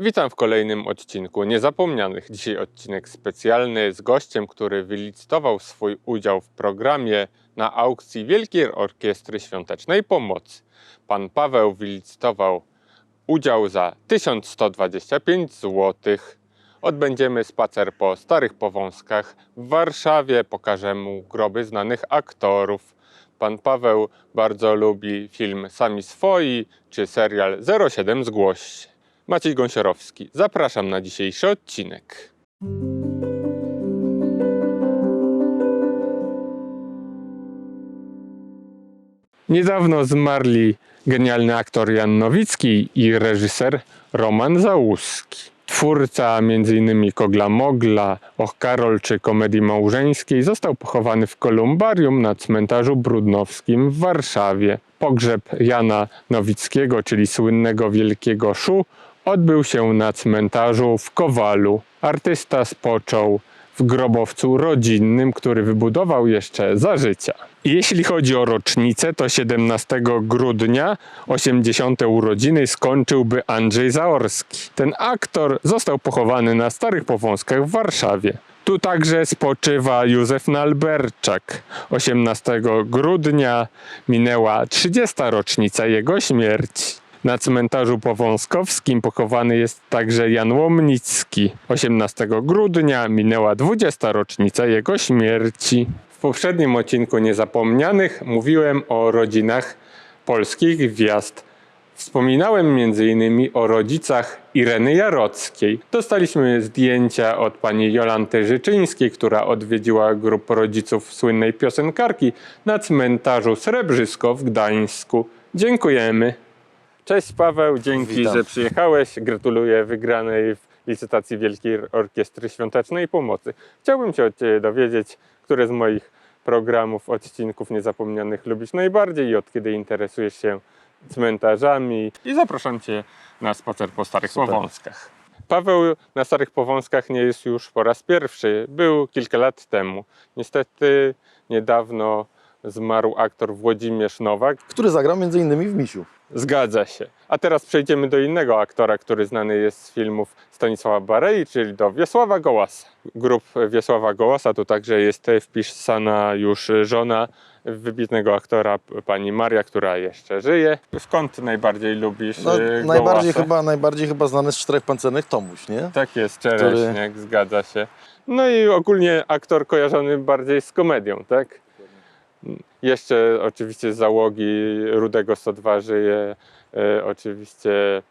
Witam w kolejnym odcinku Niezapomnianych. Dzisiaj odcinek specjalny z gościem, który wylicytował swój udział w programie na aukcji Wielkiej Orkiestry Świątecznej Pomocy. Pan Paweł wylicytował udział za 1125 zł. Odbędziemy spacer po starych powązkach w Warszawie. Pokażę mu groby znanych aktorów. Pan Paweł bardzo lubi film Sami Swoi czy serial 07 Zgłoś. Maciej Gąsiorowski. Zapraszam na dzisiejszy odcinek. Niedawno zmarli genialny aktor Jan Nowicki i reżyser Roman Załuski. Twórca m.in. Kogla Mogla, Och Karol czy komedii małżeńskiej został pochowany w kolumbarium na cmentarzu brudnowskim w Warszawie. Pogrzeb Jana Nowickiego, czyli słynnego Wielkiego Szu, odbył się na cmentarzu w Kowalu. Artysta spoczął w grobowcu rodzinnym, który wybudował jeszcze za życia. Jeśli chodzi o rocznicę, to 17 grudnia 80. urodziny skończyłby Andrzej Zaorski. Ten aktor został pochowany na Starych Powązkach w Warszawie. Tu także spoczywa Józef Nalberczak. 18 grudnia minęła 30. rocznica jego śmierci. Na cmentarzu powązkowskim pochowany jest także Jan Łomnicki. 18 grudnia minęła 20. rocznica jego śmierci. W poprzednim odcinku Niezapomnianych mówiłem o rodzinach polskich gwiazd. Wspominałem m.in. o rodzicach Ireny Jarockiej. Dostaliśmy zdjęcia od pani Jolanty Życzyńskiej, która odwiedziła grupę rodziców słynnej piosenkarki na cmentarzu Srebrzysko w Gdańsku. Dziękujemy. Cześć Paweł, dzięki, Witam. że przyjechałeś. Gratuluję wygranej w licytacji Wielkiej Orkiestry Świątecznej Pomocy. Chciałbym się od Ciebie dowiedzieć, które z moich programów, odcinków niezapomnianych lubisz najbardziej i od kiedy interesujesz się cmentarzami. I zapraszam Cię na spacer po Starych Super. Powązkach. Paweł na Starych Powązkach nie jest już po raz pierwszy. Był kilka lat temu. Niestety niedawno zmarł aktor Włodzimierz Nowak. który zagrał między innymi w Misiu. Zgadza się. A teraz przejdziemy do innego aktora, który znany jest z filmów Stanisława Barei, czyli do Wiesława Gołasa. Grup Wiesława Gołasa to także jest wpisana już żona wybitnego aktora pani Maria, która jeszcze żyje. Skąd najbardziej lubisz No, e, najbardziej, Gołasa? chyba, najbardziej chyba znany z czterech pancernych Tomuś, nie? Tak jest, Czereśniak, zgadza się. No i ogólnie aktor kojarzony bardziej z komedią, tak? Jeszcze oczywiście z załogi Rudego 102 żyje e, oczywiście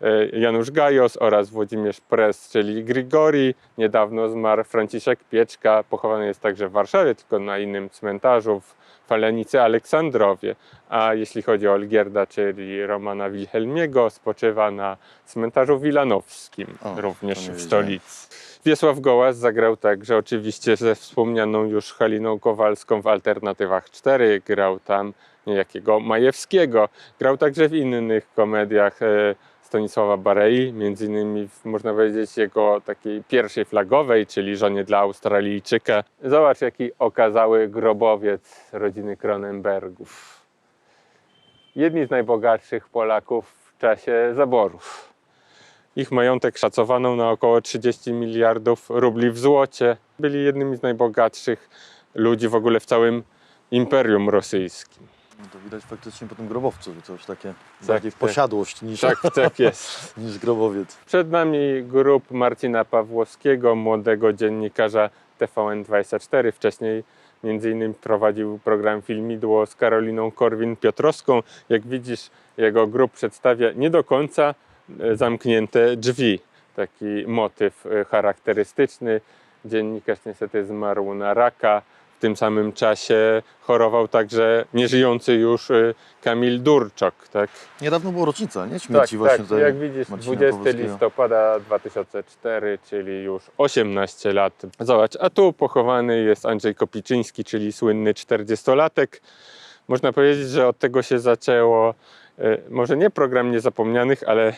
e, Janusz Gajos oraz Włodzimierz Pres, czyli Grigori. Niedawno zmarł Franciszek Pieczka, pochowany jest także w Warszawie, tylko na innym cmentarzu w Falenicy Aleksandrowie. A jeśli chodzi o Olgierda, czyli Romana Wilhelmiego, spoczywa na cmentarzu wilanowskim, O, również w stolicy. Wiesław Gołas zagrał także oczywiście ze wspomnianą już Haliną Kowalską w Alternatywach 4. Grał tam niejakiego Majewskiego. Grał także w innych komediach e, Stanisława Barei, między innymi w, można powiedzieć jego takiej pierwszej flagowej, czyli Żonie dla Australijczyka. Zobacz jaki okazały grobowiec rodziny Cronenbergów. Jedni z najbogatszych Polaków w czasie zaborów. Ich majątek szacowano na około 30 miliardów rubli w złocie. Byli jednymi z najbogatszych ludzi w ogóle w całym Imperium Rosyjskim. No to widać faktycznie po tym grobowcu, że coś takie bardziej tak. posiadłość niż, Tak, tak jest. niż grobowiec. Przed nami grup Marcina Pawłowskiego, młodego dziennikarza TVN24. Wcześniej między innymi prowadził program Filmidło z Karoliną Korwin-Piotrowską. Jak widzisz, jego grup przedstawia nie do końca e, zamknięte drzwi. Taki motyw e, charakterystyczny. Dziennikarz niestety zmarł na raka. W tym samym czasie chorował także nieżyjący już e, Kamil Durczok. Tak? Niedawno była rocznica, nie? Śmierci tak, właśnie tak. tutaj Jak widzisz, Marcina 20 Pawłowskiego. listopada 2004, czyli już 18 lat. Zobacz, a tu pochowany jest Andrzej Kopiczyński, czyli słynny 40-latek. Można powiedzieć, że od tego się zaczęło, e, może nie program niezapomnianych, ale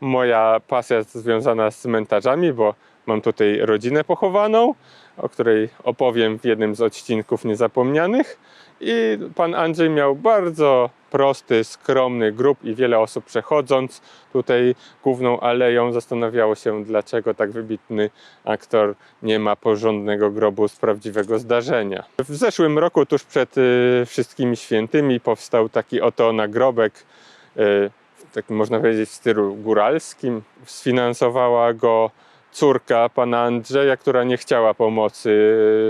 moja pasja związana z cmentarzami, bo mam tutaj rodzinę pochowaną, o której opowiem w jednym z odcinków niezapomnianych. I pan Andrzej miał bardzo prosty, skromny grób i wiele osób przechodząc tutaj główną aleją zastanawiało się, dlaczego tak wybitny aktor nie ma porządnego grobu z prawdziwego zdarzenia. W zeszłym roku, tuż przed y, wszystkimi świętymi, powstał taki oto nagrobek, y, tak można powiedzieć w stylu góralskim. Sfinansowała go córka pana Andrzeja, która nie chciała pomocy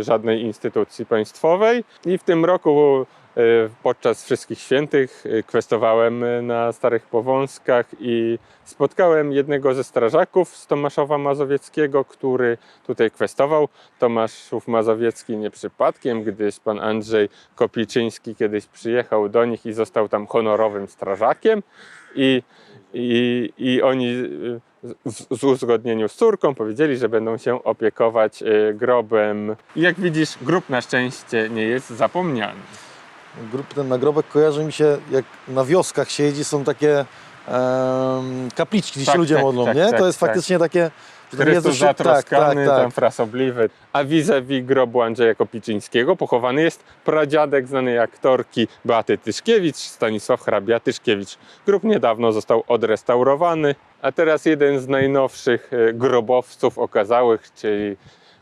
żadnej instytucji państwowej. I w tym roku podczas wszystkich świętych y, kwestowałem y, na Starych Powązkach i spotkałem jednego ze strażaków z Tomaszowa Mazowieckiego, który tutaj kwestował. Tomaszów Mazowiecki nie przypadkiem, gdyż pan Andrzej Kopiczyński kiedyś przyjechał do nich i został tam honorowym strażakiem i, i, i oni y, w, w uzgodnieniu z córką powiedzieli, że będą się opiekować y, grobem. Jak widzisz, grób na szczęście nie jest zapomniany. Ten nagrobek kojarzy mi się, jak na wioskach się jeździ, są takie em, kapliczki, gdzie Tak, się ludzie tak, modlą, tak, nie? tak, to jest tak. faktycznie takie... Chrystus się- zatroskany, tak, tak, tam frasobliwy. A vis-a-vis grobu Andrzeja Kopiczyńskiego pochowany jest pradziadek znanej aktorki Beaty Tyszkiewicz, Stanisław Hrabia Tyszkiewicz. Grób niedawno został odrestaurowany, a teraz jeden z najnowszych e, grobowców okazałych, czyli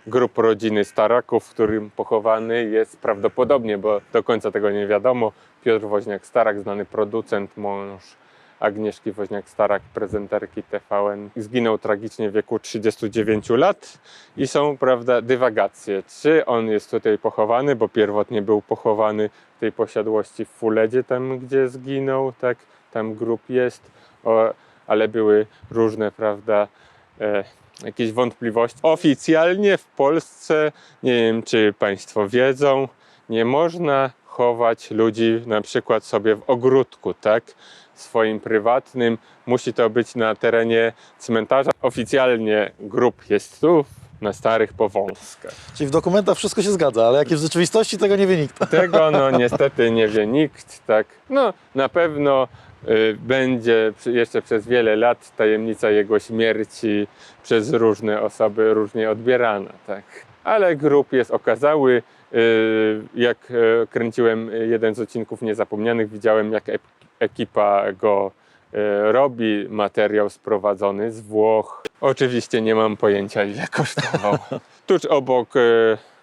grób rodziny Staraków, w którym pochowany jest prawdopodobnie, bo do końca tego nie wiadomo, Piotr Woźniak-Starak, znany producent, mąż Agnieszki Woźniak-Starak, prezenterki TVN. Zginął tragicznie w wieku 39 lat i są, prawda, dywagacje. Czy on jest tutaj pochowany, bo pierwotnie był pochowany w tej posiadłości w Fuledzie, tam gdzie zginął, tak, tam grób jest, o, ale były różne, prawda, jakieś wątpliwości. Oficjalnie w Polsce, nie wiem czy Państwo wiedzą, nie można chować ludzi na przykład sobie w ogródku, tak? Swoim prywatnym. Musi to być na terenie cmentarza. Oficjalnie grób jest tu, na Starych Powązkach. Czyli w dokumentach wszystko się zgadza, ale jakie w rzeczywistości tego nie wie nikt. Tego no niestety nie wie nikt, tak. No na pewno będzie przy- jeszcze przez wiele lat tajemnica jego śmierci przez różne osoby różnie odbierana, tak. Ale grób jest okazały. y, Jak e, kręciłem jeden z odcinków Niezapomnianych, widziałem jak ekipa go robi, materiał sprowadzony z Włoch. Oczywiście nie mam pojęcia ile kosztował. Tuż obok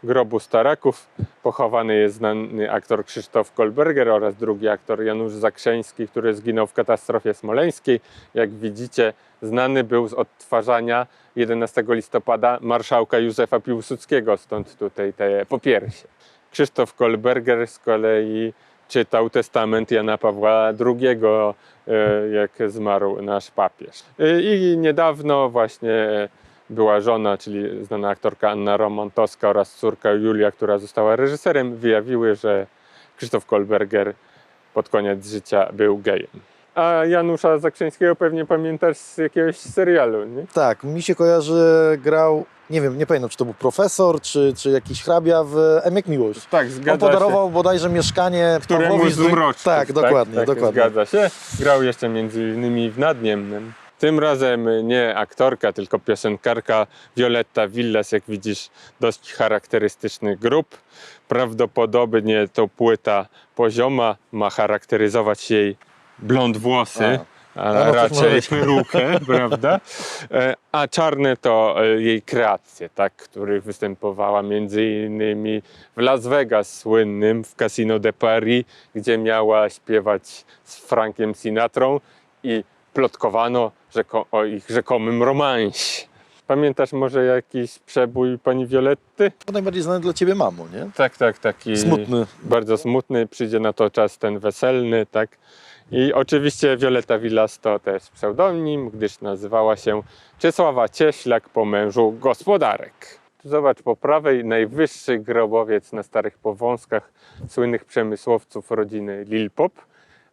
grobu Staraków pochowany jest znany aktor Krzysztof Kolberger oraz drugi aktor Janusz Zakrzeński, który zginął w katastrofie smoleńskiej. Jak widzicie, znany był z odtwarzania 11 listopada marszałka Józefa Piłsudskiego, stąd tutaj te popiersie. Krzysztof Kolberger z kolei czytał testament Jana Pawła II, e, jak zmarł nasz papież. E, I niedawno właśnie była żona, czyli znana aktorka Anna Romantowska oraz córka Julia, która została reżyserem, wyjawiły, że Krzysztof Kolberger pod koniec życia był gejem. A Janusza Zakrzyńskiego pewnie pamiętasz z jakiegoś serialu, nie? Tak, mi się kojarzy, grał, nie wiem, nie pamiętam, czy to był profesor, czy, czy jakiś hrabia w Emek Miłość. Tak, On zgadza podarował bodajże mieszkanie któremu Pawłowi z Zmroczków. Tak, dokładnie, tak, dokładnie. Zgadza się. Grał jeszcze między innymi w Nadniemnym. Tym razem nie aktorka, tylko piosenkarka Violetta Villas, jak widzisz, dość charakterystyczny grup. Prawdopodobnie to płyta pozioma ma charakteryzować jej blond włosy. A No, no, może raczej perukę, prawda? E, A czarne to e, jej kreacje, tak, których występowała między innymi w Las Vegas słynnym, w Casino de Paris, gdzie miała śpiewać z Frankiem Sinatrą i plotkowano rzeko- o ich rzekomym romansie. Pamiętasz może jakiś przebój pani Violetty? To najbardziej znany dla ciebie mamo, nie? Tak, tak, taki Smutny. bardzo smutny, przyjdzie na to czas ten weselny, tak. I oczywiście Violeta Villas to też pseudonim, gdyż nazywała się Czesława Cieślak po mężu gospodarek. Tu Zobacz po prawej najwyższy grobowiec na Starych Powązkach słynnych przemysłowców rodziny Lilpop.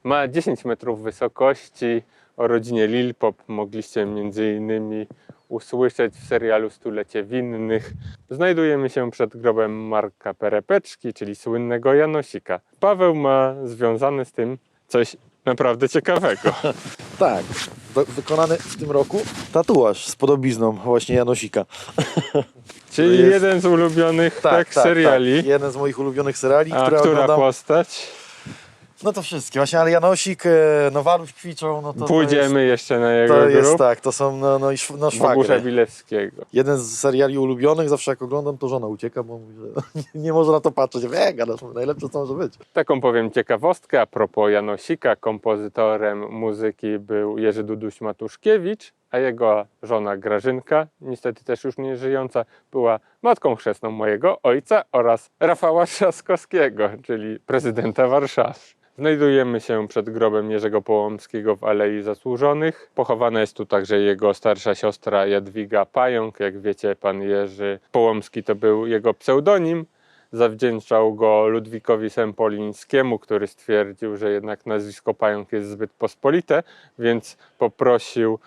Ma 10 metrów wysokości. O rodzinie Lilpop mogliście między innymi usłyszeć w serialu Stulecie Winnych. Znajdujemy się przed grobem Marka Perepeczki, czyli słynnego Janosika. Paweł ma związane z tym coś naprawdę ciekawego. Tak, wykonany w tym roku tatuaż z podobizną właśnie Janosika. Czyli jest- jeden z ulubionych tak, seriali. Tak. Jeden z moich ulubionych seriali, A które która oglądam. postać? No to wszystkie. Właśnie, ale Janosik, e, no Waluś kwiczą, no to to Pójdziemy jeszcze na jest, jego to jest grup. tak, to są no, no, i szw- no Bogusza szwagry. Bilewskiego. Jeden z seriali ulubionych, zawsze jak oglądam, to żona ucieka, bo mówi, że nie, nie może na to patrzeć. E, gadasz, najlepsze co może być. Taką powiem ciekawostkę a propos Janosika. Kompozytorem muzyki był Jerzy Duduś Matuszkiewicz, a jego żona Grażynka, niestety też już nie żyjąca, była matką chrzestną mojego ojca oraz Rafała Trzaskowskiego, czyli prezydenta Warszawy. Znajdujemy się przed grobem Jerzego Połomskiego w Alei Zasłużonych. Pochowana jest tu także jego starsza siostra Jadwiga Pająk. Jak wiecie, pan Jerzy Połomski to był jego pseudonim. Zawdzięczał go Ludwikowi Sempolińskiemu, który stwierdził, że jednak nazwisko Pająk jest zbyt pospolite, więc poprosił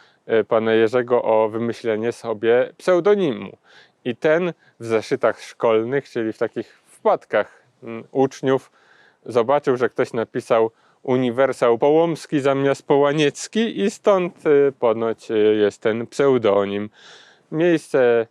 pana Jerzego o wymyślenie sobie pseudonimu. I ten w zeszytach szkolnych, czyli w takich wpadkach mm, uczniów, zobaczył, że ktoś napisał Uniwersał Połomski zamiast Połaniecki i stąd y, ponoć y, jest ten pseudonim. Miejsce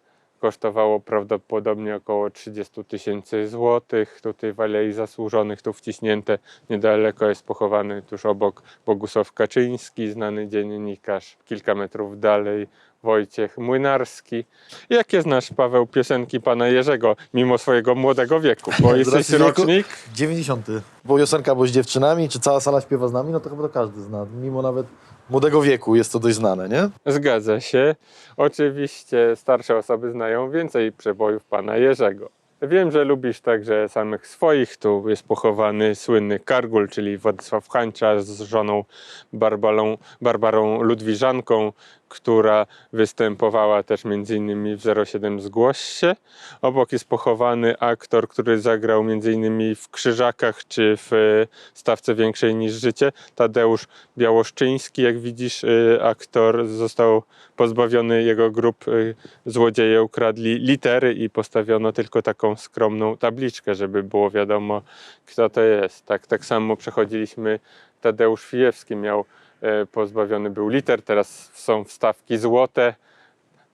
kosztowało prawdopodobnie około 30 tysięcy złotych. Tutaj w Alei Zasłużonych, tu wciśnięte niedaleko jest pochowany tuż obok Bogusław Kaczyński, znany dziennikarz. Kilka metrów dalej Wojciech Młynarski. Jakie znasz, Paweł, piosenki pana Jerzego, mimo swojego młodego wieku? Bo jesteś wieku- rocznik 90. Bo Josenka, bo z dziewczynami, czy cała sala śpiewa z nami, no to chyba to każdy zna. Mimo nawet młodego wieku jest to dość znane, nie? Zgadza się. Oczywiście starsze osoby znają więcej przebojów pana Jerzego. Wiem, że lubisz także samych swoich. Tu jest pochowany słynny Kargul, czyli Władysław Hańcza z żoną Barbalą, Barbarą Ludwiżanką, która występowała też m.in. w 07 Zgłoś się. Obok jest pochowany aktor, który zagrał m.in. w Krzyżakach czy w e, Stawce Większej niż Życie. Tadeusz Białoszczyński, jak widzisz, y, aktor został pozbawiony jego grup. y, Złodzieje ukradli litery i postawiono tylko taką skromną tabliczkę, żeby było wiadomo, kto to jest. Tak, tak samo przechodziliśmy. Tadeusz Fijewski miał e, pozbawiony był liter, teraz są wstawki złote.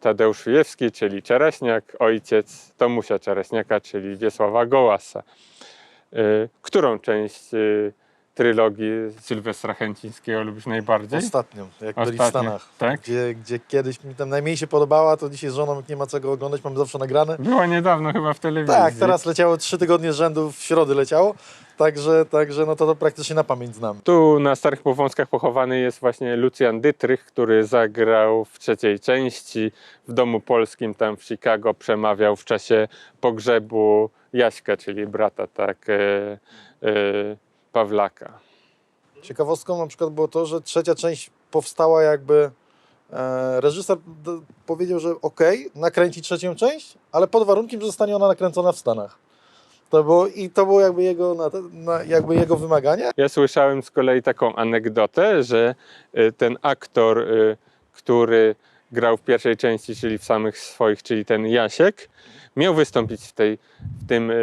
Tadeusz Fijewski, czyli Czereśniak, ojciec Tomusia Czereśniaka, czyli Wiesława Gołasa. E, Którą część trylogii Sylwestra Chęcińskiego lubisz najbardziej? Ostatnią, jak byli w Stanach. tak? Gdzie, gdzie kiedyś mi tam najmniej się podobała, to dzisiaj z żoną, jak nie ma czego oglądać, mamy zawsze nagrane. Była niedawno chyba w telewizji. Tak, teraz leciało trzy tygodnie z rzędu, w środę leciało. Także, także no to, to praktycznie na pamięć znam. Tu na Starych Powązkach pochowany jest właśnie Lucjan Dytrych, który zagrał w trzeciej części w Domu Polskim tam w Chicago, przemawiał w czasie pogrzebu Jaśka, czyli brata tak, e, e, Pawlaka. Ciekawostką na przykład było to, że trzecia część powstała jakby. E, reżyser powiedział, że okej, nakręci trzecią część, ale pod warunkiem, że zostanie ona nakręcona w Stanach. To było, I to było jakby jego, na, na, jakby jego wymaganie. Ja słyszałem z kolei taką anegdotę, że e, ten aktor, e, który grał w pierwszej części, czyli w samych swoich, czyli ten Jasiek, miał wystąpić w tej, w tym, e,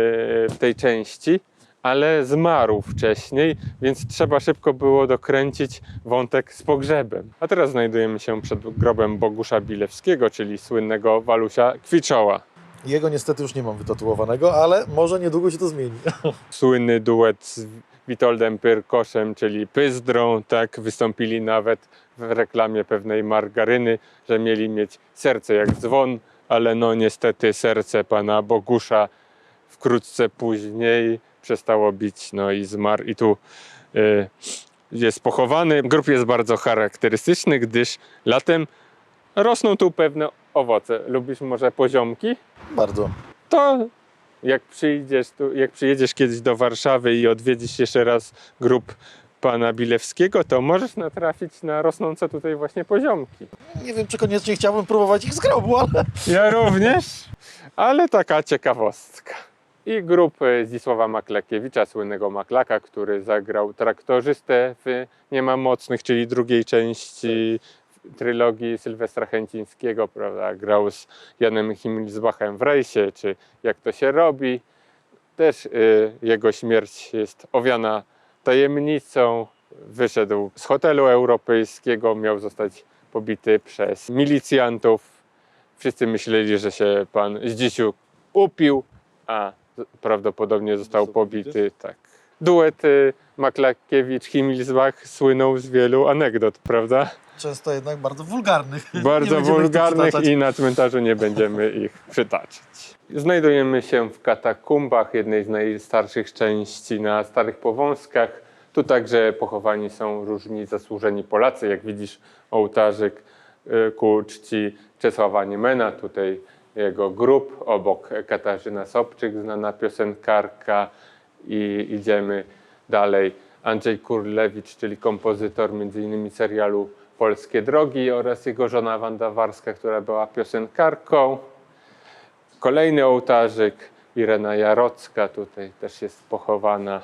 w tej części, ale zmarł wcześniej, więc trzeba szybko było dokręcić wątek z pogrzebem. A teraz znajdujemy się przed grobem Bogusza Bilewskiego, czyli słynnego Walusia Kwiczoła. Jego niestety już nie mam wytatuowanego, ale może niedługo się to zmieni. słynny duet z Witoldem Pyrkoszem, czyli Pyzdrą, tak, wystąpili nawet w reklamie pewnej margaryny, że mieli mieć serce jak dzwon, ale no niestety serce pana Bogusza wkrótce później przestało bić, no i zmarł i tu y, jest pochowany. Grób jest bardzo charakterystyczny, gdyż latem rosną tu pewne owoce. Lubisz może poziomki? Bardzo. to jak przyjdziesz tu, jak przyjedziesz kiedyś do Warszawy i odwiedzisz jeszcze raz grup pana Bilewskiego, to możesz natrafić na rosnące tutaj właśnie poziomki. Nie wiem, czy koniecznie chciałbym próbować ich z grobu, ale Ja również, ale taka ciekawostka. I grup Zdzisława Maklekiewicza, słynnego Maklaka, który zagrał traktorzystę w Nie ma mocnych, czyli drugiej części trylogii Sylwestra Chęcińskiego, prawda? Grał z Janem Himmelsbachem w rejsie, czy Jak to się robi. Też y, jego śmierć jest owiana tajemnicą. wyszedł z hotelu europejskiego, miał zostać pobity przez milicjantów. Wszyscy myśleli, że się pan Zdzisiu upił, a prawdopodobnie został pobity? Tak. Duet y, Maklakiewicz-Himmelsbach słynął z wielu anegdot, prawda? Często jednak bardzo wulgarnych. Bardzo wulgarnych i na cmentarzu nie będziemy ich przytaczać. Znajdujemy się w katakumbach, jednej z najstarszych części na Starych Powązkach. Tu także pochowani są różni zasłużeni Polacy. Jak widzisz, ołtarzyk y, ku czci Czesława Niemena. Tutaj jego grób, obok Katarzyna Sobczyk, znana piosenkarka. I idziemy dalej. Andrzej Kurlewicz, czyli kompozytor m.in. serialu Polskie Drogi oraz jego żona Wanda Warska, która była piosenkarką. Kolejny ołtarzyk, Irena Jarocka tutaj też jest pochowana.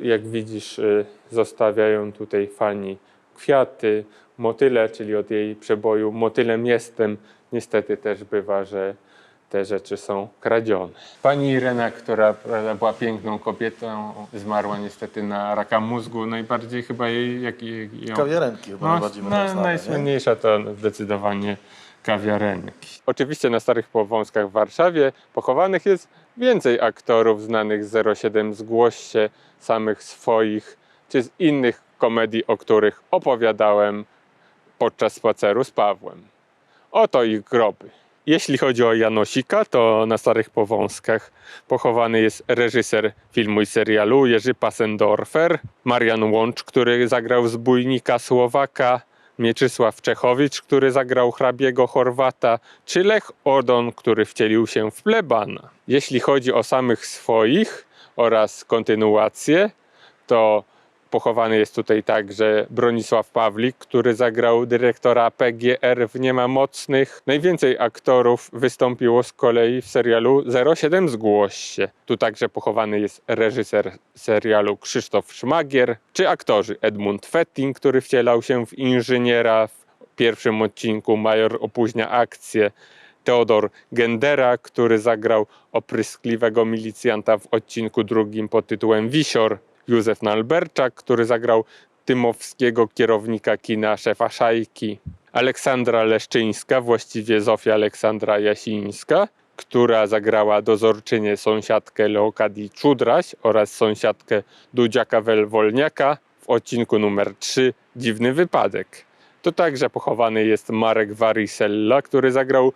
Jak widzisz, y, zostawiają tutaj fani kwiaty, motyle, czyli od jej przeboju Motylem jestem. Niestety też bywa, że te rzeczy są kradzione. Pani Irena, która prawda, była piękną kobietą, zmarła niestety na raka mózgu. Najbardziej chyba jej, jak jej ją Kawiarenki chyba no, najbardziej na, znane, nie? najsłynniejsza to zdecydowanie kawiarenki. Oczywiście na Starych Powązkach w Warszawie pochowanych jest więcej aktorów znanych z 07 Zgłoś się, samych swoich, czy z innych komedii, o których opowiadałem podczas spaceru z Pawłem. Oto ich groby. Jeśli chodzi o Janosika, to na Starych Powązkach pochowany jest reżyser filmu i serialu Jerzy Passendorfer, Marian Łącz, który zagrał zbójnika Słowaka, Mieczysław Czechowicz, który zagrał hrabiego Chorwata, czy Lech Odon, który wcielił się w plebana. Jeśli chodzi o samych swoich oraz kontynuację, to pochowany jest tutaj także Bronisław Pawlik, który zagrał dyrektora PGR w Nie ma mocnych. Najwięcej aktorów wystąpiło z kolei w serialu 07 Zgłoś się. Tu także pochowany jest reżyser serialu Krzysztof Szmagier, czy aktorzy Edmund Fetting, który wcielał się w inżyniera w pierwszym odcinku Major opóźnia akcję. Teodor Gendera, który zagrał opryskliwego milicjanta w odcinku drugim pod tytułem Wisior. Józef Nalberczak, który zagrał Tymowskiego kierownika kina szefa Szajki. Aleksandra Leszczyńska, właściwie Zofia Aleksandra Jasińska, która zagrała dozorczynię sąsiadkę Leokadii Czudraś oraz sąsiadkę Dudziaka Welwolniaka w odcinku numer 3 Dziwny Wypadek. To także pochowany jest Marek Varisella, który zagrał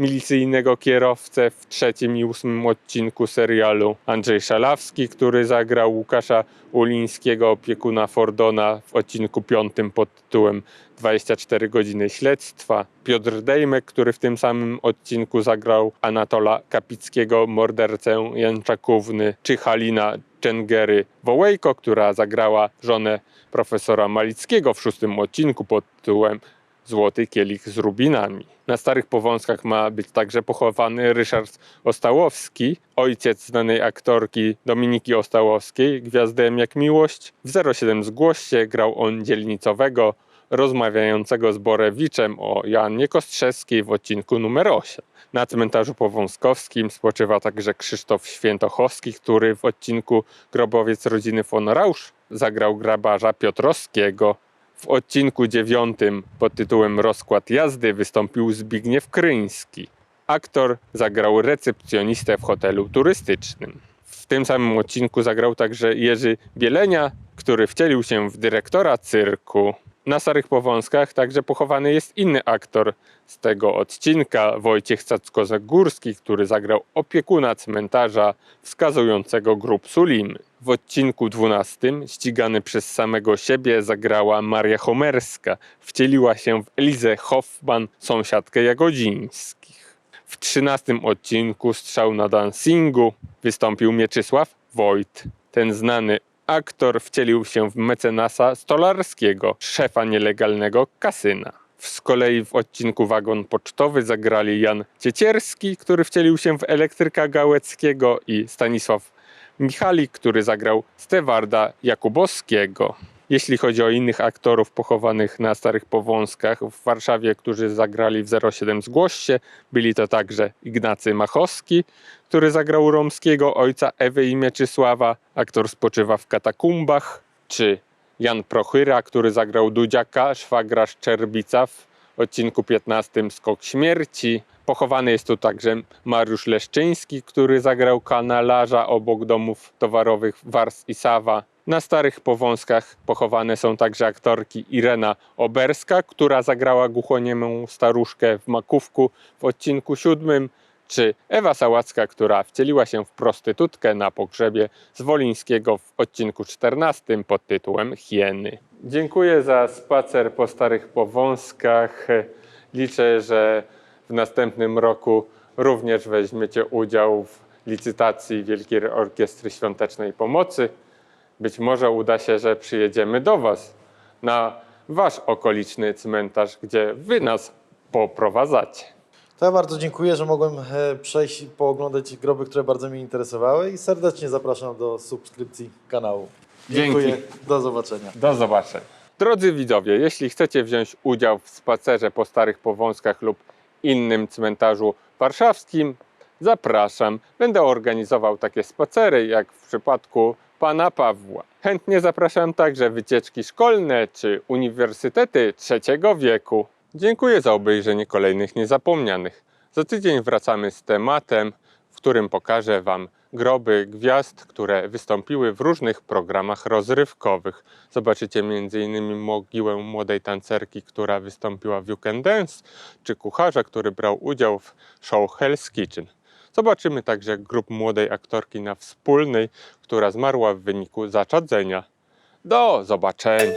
milicyjnego kierowcę w trzecim i ósmym odcinku serialu. Andrzej Szalawski, który zagrał Łukasza Ulińskiego, opiekuna Fordona w odcinku piątym pod tytułem 24 godziny śledztwa. Piotr Dejmek, który w tym samym odcinku zagrał Anatola Kapickiego, mordercę Janczakówny, czy Halina Czengery Wołejko, która zagrała żonę profesora Malickiego w szóstym odcinku pod tytułem Złoty kielich z rubinami. Na Starych Powązkach ma być także pochowany Ryszard Ostałowski, ojciec znanej aktorki Dominiki Ostałowskiej, Gwiazdem jak miłość. W 07 Zgłoś się grał on dzielnicowego, rozmawiającego z Borewiczem o Joannie Kostrzewskiej w odcinku numer 8. Na cmentarzu powązkowskim spoczywa także Krzysztof Świętochowski, który w odcinku Grobowiec rodziny von Rausch zagrał grabarza Piotrowskiego. W odcinku dziewiątym pod tytułem Rozkład jazdy wystąpił Zbigniew Kryński. Aktor zagrał recepcjonistę w hotelu turystycznym. W tym samym odcinku zagrał także Jerzy Bielenia, który wcielił się w dyrektora cyrku. Na Starych Powązkach także pochowany jest inny aktor z tego odcinka, Wojciech Cacko-Zagórski, który zagrał opiekuna cmentarza wskazującego grób Sulimy. W odcinku 12, ścigany przez samego siebie, zagrała Maria Homerska. Wcieliła się w Elizę Hoffman, sąsiadkę Jagodzińskich. W 13 odcinku Strzał na dancingu wystąpił Mieczysław Wojt. Ten znany aktor wcielił się w mecenasa Stolarskiego, szefa nielegalnego kasyna. Z kolei w odcinku Wagon Pocztowy zagrali Jan Ciecierski, który wcielił się w elektryka Gałeckiego i Stanisław Michalik, który zagrał Stewarda Jakubowskiego. Jeśli chodzi o innych aktorów pochowanych na Starych Powązkach w Warszawie, którzy zagrali w 07 Zgłoś się, byli to także Ignacy Machowski, który zagrał romskiego ojca Ewy i Mieczysława. Aktor spoczywa w katakumbach. czy Jan Prochyra, który zagrał Dudziaka, szwagra Szczerbica w odcinku 15 Skok Śmierci. Pochowany jest tu także Mariusz Leszczyński, który zagrał kanalarza obok domów towarowych Wars i Sawa. Na Starych Powązkach pochowane są także aktorki Irena Oberska, która zagrała głuchoniemą staruszkę w Makówku w odcinku siódmym, czy Ewa Sałacka, która wcieliła się w prostytutkę na pogrzebie Zwolińskiego w odcinku 14 pod tytułem Hieny. Dziękuję za spacer po Starych Powązkach. Liczę, że w następnym roku również weźmiecie udział w licytacji Wielkiej Orkiestry Świątecznej Pomocy. Być może uda się, że przyjedziemy do Was na Wasz okoliczny cmentarz, gdzie Wy nas poprowadzacie. To ja bardzo dziękuję, że mogłem e, przejść i pooglądać groby, które bardzo mnie interesowały i serdecznie zapraszam do subskrypcji kanału. Dziękuję. Dzięki. Do zobaczenia. Do zobaczenia. Drodzy widzowie, jeśli chcecie wziąć udział w spacerze po Starych Powązkach lub innym cmentarzu warszawskim, zapraszam. Będę organizował takie spacery, jak w przypadku pana Pawła. Chętnie zapraszam także wycieczki szkolne czy uniwersytety trzeciego wieku. Dziękuję za obejrzenie kolejnych niezapomnianych. Za tydzień wracamy z tematem, w którym pokażę Wam groby gwiazd, które wystąpiły w różnych programach rozrywkowych. Zobaczycie m.in. mogiłę młodej tancerki, która wystąpiła w You Can Dance, czy kucharza, który brał udział w show Hell's Kitchen. Zobaczymy także grup młodej aktorki na wspólnej, która zmarła w wyniku zaczadzenia. Do zobaczenia!